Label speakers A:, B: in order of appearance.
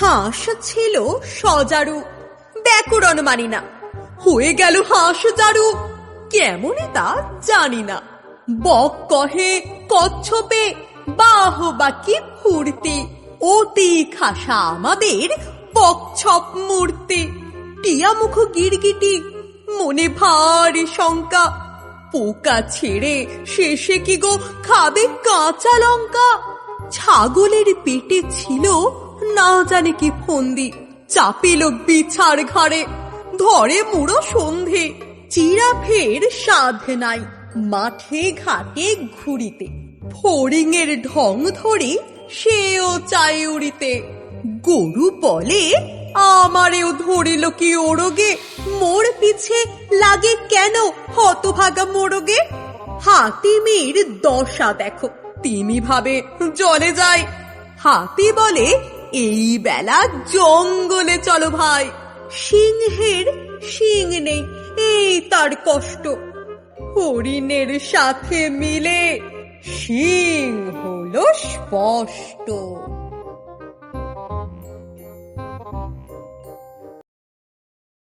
A: হাঁস ছিল সজারু, ব্যাকরণ মানি না। হয়ে গেল হাঁস জারু, কেমনে তা জানি না। বক কহে, কচ্ছপে বাহ বাকি ফুর্তি, অতি খাসা আমাদের পকছপ মূর্তি। টিয়া মুখ গিরগিটি, মনে ভারী শঙ্কা, পোকা ছেড়ে শেষে কি গো খাবে কাঁচা লঙ্কা? ছাগলের পেটে ছিল না জানে কি ফন্দি। চাপিল বিছার ঘরে ধরে মুড়ো সন্ধে। চিরা ফের সাধ নাই, মাঠে ঘাটে ঘুরিতে। ফড়িংয়ের ঢং ধরে সেও চায় উড়িতে। গরু বলে, আমারেও ধরিল কি ওরগে? মোর পিছে লাগে কেন হতভাগা মোরগে? হাতিমির দশা দেখো তিনি ভাবে জলে যায়। হাতি বলে এই বেলা জঙ্গলে চলো ভাই। সিংহের সিং নেই, এই তার কষ্ট। হরিণের সাথে মিলে সিং হলো স্পষ্ট।